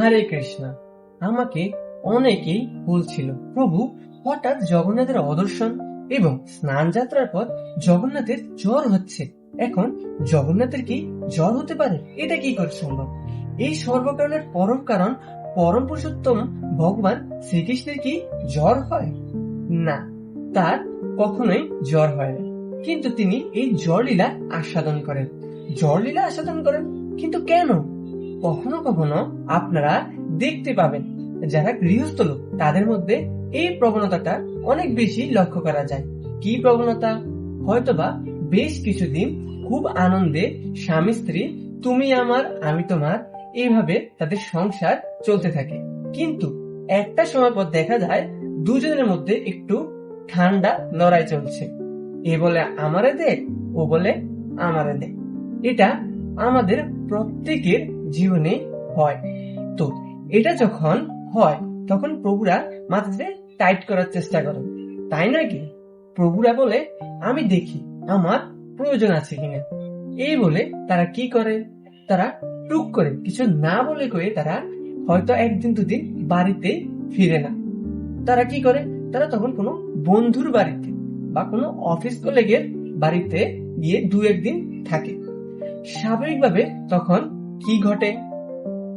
হরে কৃষ্ণ। আমাকে অনেকেই বলছিল, প্রভু, হঠাৎ জগন্নাথের অদর্শন এবং স্নান যাত্রার পর জগন্নাথের জ্বর হচ্ছে। এখন জগন্নাথের কি জ্বর হতে পারে? এটা কি করে সম্ভব? এই সর্বকারণের পরম কারণ, পরম পুরুষোত্তম ভগবান শ্রীকৃষ্ণের কি জ্বর হয়? না, তার কখনোই জ্বর হয় না। কিন্তু তিনি এই জ্বর লীলা আস্বাদন করেন। জ্বর লীলা আস্বাদন করেন, কিন্তু কেন? কখনো কখনো আপনারা দেখতে পাবেন যারা গৃহস্থ লোক, তাদের মধ্যে এই প্রবণতাটা অনেক বেশি লক্ষ্য করা যায়। কি প্রবণতা? হয়তোবা বেশ কিছুদিন খুব আনন্দে স্বামী স্ত্রী, তুমি আমার, আমি তোমার, এইভাবে তাদের সংসার চলতে থাকে। কিন্তু একটা সময় পর দেখা যায় দুজনের মধ্যে একটু ঠান্ডা লড়াই চলছে। এ বলে আমারে দে, ও বলে আমারে দে। এটা আমাদের প্রত্যেকের জীবনে হয়। তো এটা যখন হয়, তখন প্রভুরা মাথাতে টাইট করার চেষ্টা করেন তাই নয় কি? প্রভুরা বলে, আমি দেখি আমার প্রয়োজন আছে কিনা। এই বলে তারা কি করে? তারা টুক করে, কিছু না বলে কয়ে তারা হয়তো একদিন দুদিন বাড়িতে ফিরে না। তারা কি করে? তারা তখন কোনো বন্ধুর বাড়িতে বা কোনো অফিস কলেগের বাড়িতে গিয়ে দু একদিন থাকে। স্বাভাবিকভাবে তখন কি ঘটে?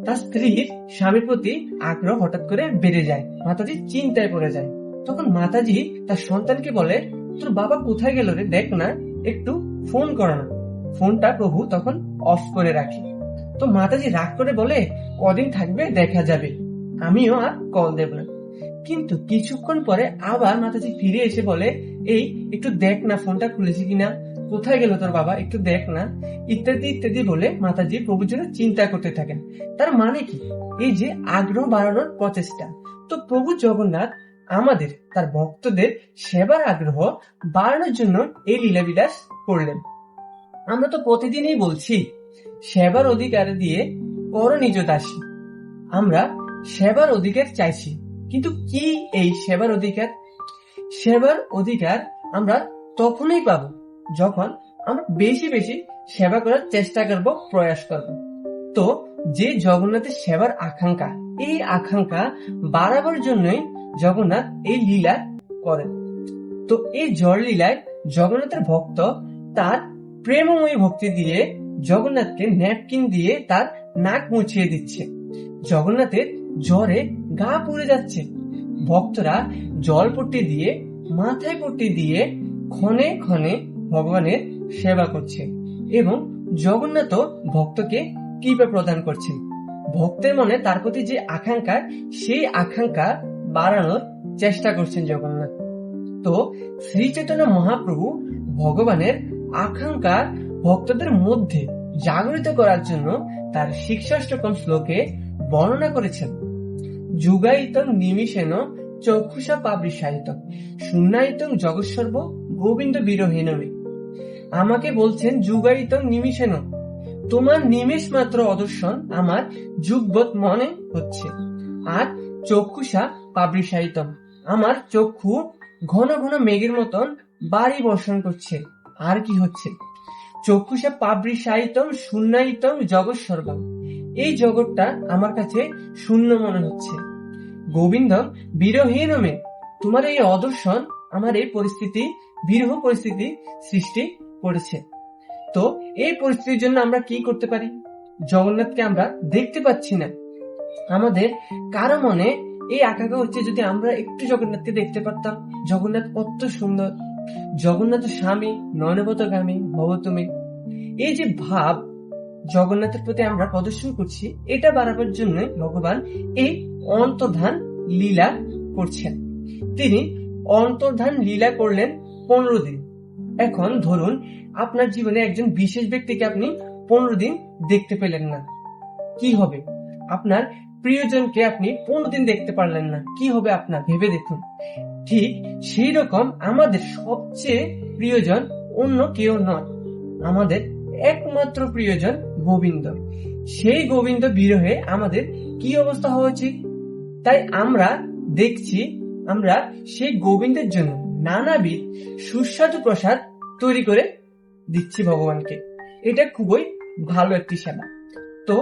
তার স্ত্রীর স্বামীর প্রতি আগ্রহ হঠাৎ করে বেড়ে যায়, মাতাজি চিন্তায় পড়ে যায়। তখন মাতাজি তার সন্তানকে বলে, তোর বাবা কোথায় গেল রে? দেখ না, একটু ফোন করো না। ফোনটা প্রভু তখন অফ করে রাখে। তো মাতাজি রাগ করে বলে, কদিন থাকবে? দেখা যাবে। আমিও আর কল দেব না। কিন্তু কিছুক্ষণ পরে আবার মাতাজি ফিরে এসে বলে, এই, একটু দেখ না ফোনটা খুলেছি কিনা। কোথায় গেল তোর বাবা? একটু দেখ না। ইত্যাদি ইত্যাদি বলে মাতাজি প্রভুর জন্য চিন্তা করতে থাকেন। তার মানে কি? এই যে আগ্রহ বাড়ানোর প্রচেষ্টা। তো প্রভু জগন্নাথ আমাদের, তার ভক্তদের সেবার আগ্রহ বাড়ানোর জন্য এই লীলাবিলাস করলেন। আমরা তো প্রতিদিনই বলছি, সেবার অধিকার দিয়ে পর নিজ দাসী। আমরা সেবার অধিকার চাইছি। কিন্তু কি এই সেবার অধিকার? সেবার অধিকার আমরা তখনই পাব যখন আমরা বেশি বেশি সেবা করার চেষ্টা করব, প্রয়াস করব। তো যে জগন্নাথের সেবার আকাঙ্ক্ষা, এই আকাঙ্ক্ষা বাড়াবার জন্যই জগন্নাথ এই লীলা করেন। তো এই জল লীলায় জগন্নাথের ভক্ত তার প্রেমময়ী ভক্তি দিয়ে জগন্নাথকে ন্যাপকিন দিয়ে তার নাক মুছিয়ে দিচ্ছে। জগন্নাথের জ্বরে গা পুড়ে যাচ্ছে। ভক্তরা জল পট্টি দিয়ে, মাথায় পট্টি দিয়ে ক্ষণে ক্ষণে ভগবানের সেবা করছে এবং জগন্নাথ ভক্তকে কৃপা প্রদান করছে। ভক্তের মনে তার প্রতি যে আকাঙ্ক্ষা, সেই আকাঙ্ক্ষা বাড়ানোর চেষ্টা করছেন জগন্নাথ। তো শ্রী চৈতন্য মহাপ্রভু ভগবানের আকাঙ্ক্ষা ভক্তদের মধ্যে জাগরিত করার জন্য তার শিক্ষাষ্টকম শ্লোকে বর্ণনা করেছেন। যুগায়িতং নিমিষেন চক্ষুষা পাবৃষায়িত। শূন্যায়িতং জগৎসর্ব গোবিন্দ বিরহীনমে আমাকে বলছেন যুগায়িতং নিমিষেন। তোমার নিমেষ মাত্র অদর্শন আমার যুগবৎ মনে হচ্ছে। আর চক্ষুষা পাবৃষায়িতম। আমার চক্ষু ঘন ঘন মেঘের মতন বাড়ি বর্ষণ করছে। আর কি হচ্ছে? চক্ষুষা পাবৃষায়িতম, শূন্যায়িতম জগৎ সর্বম। এই জগৎটা আমার কাছে শূন্য মনে হচ্ছে। গোবিন্দ বিরহীনমে তোমার এই অদর্শন, আমার এই পরিস্থিতি, বিরহ পরিস্থিতি সৃষ্টি করেছে তো এই পরিস্থিতির জন্য আমরা কি করতে পারি? জগন্নাথকে আমরা দেখতে পাচ্ছি না। আমাদের কারও মনে এই আকাঙ্ক্ষা হচ্ছে যদি আমরা একটু জগন্নাথকে দেখতে পারতাম। জগন্নাথ কত সুন্দর। জগন্নাথ স্বামী, নয়নবতগামী ভব এই যে ভাব জগন্নাথের প্রতি আমরা প্রদর্শন করছি, এটা বাড়াবার জন্য ভগবান এই অন্তর্ধান লীলা করছেন। তিনি অন্তর্ধান লীলা করলেন পনেরো দিন। এখন ধরুন, আপনার জীবনে একজন বিশেষ ব্যক্তিকে আপনি পনেরো দিন দেখতে পেলেন না। কি হবে? আপনার প্রিয়জনকে আপনি পনেরো দিন দেখতে পারলেন না। কি হবে আপনার? ভেবে দেখুন। ঠিক সেই রকম আমাদের সবচেয়ে প্রিয়জন অন্য কেউ নয়। আমাদের একমাত্র প্রিয়জন গোবিন্দ। সেই গোবিন্দ বিরহে আমাদের কি অবস্থা হওয়া উচিত তাই আমরা দেখছি, আমরা সেই গোবিন্দের জন্য নানাবিধ সুস্বাদু প্রসাদ তৈরি করে দিচ্ছি ভগবানকে। এটা খুবই ভালো একটি সেবা। তো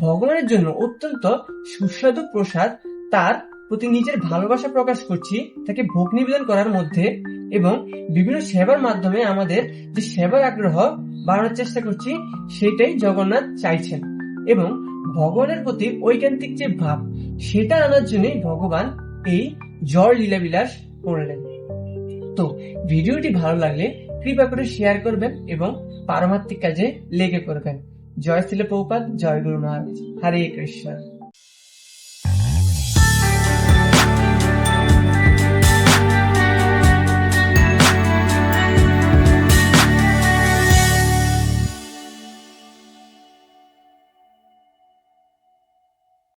ভগবানের জন্য অত্যন্ত সুস্বাদু প্রসাদ তার প্রতি নিজের ভালোবাসা প্রকাশ করছি, তাকে ভোগ নিবেদন করার মধ্যে এবং বিভিন্ন সেবার মাধ্যমে আমাদের যে সেবার আগ্রহ বাড়ানোর চেষ্টা করছি, সেটাই জগন্নাথ চাইছেন। এবং ভগবানের প্রতি ঐকান্তিক যে ভাব, সেটা আনার জন্যই ভগবান এই জ্বর লীলাবিলাস করলেন। তো ভিডিওটি ভালো লাগলে কৃপা করে শেয়ার করবেন এবং পারমাত্মিক কাজে লেগে করবেন জয় শিল পৌপাত জয় গুরু মহারাজ। হরে কৃষ্ণ।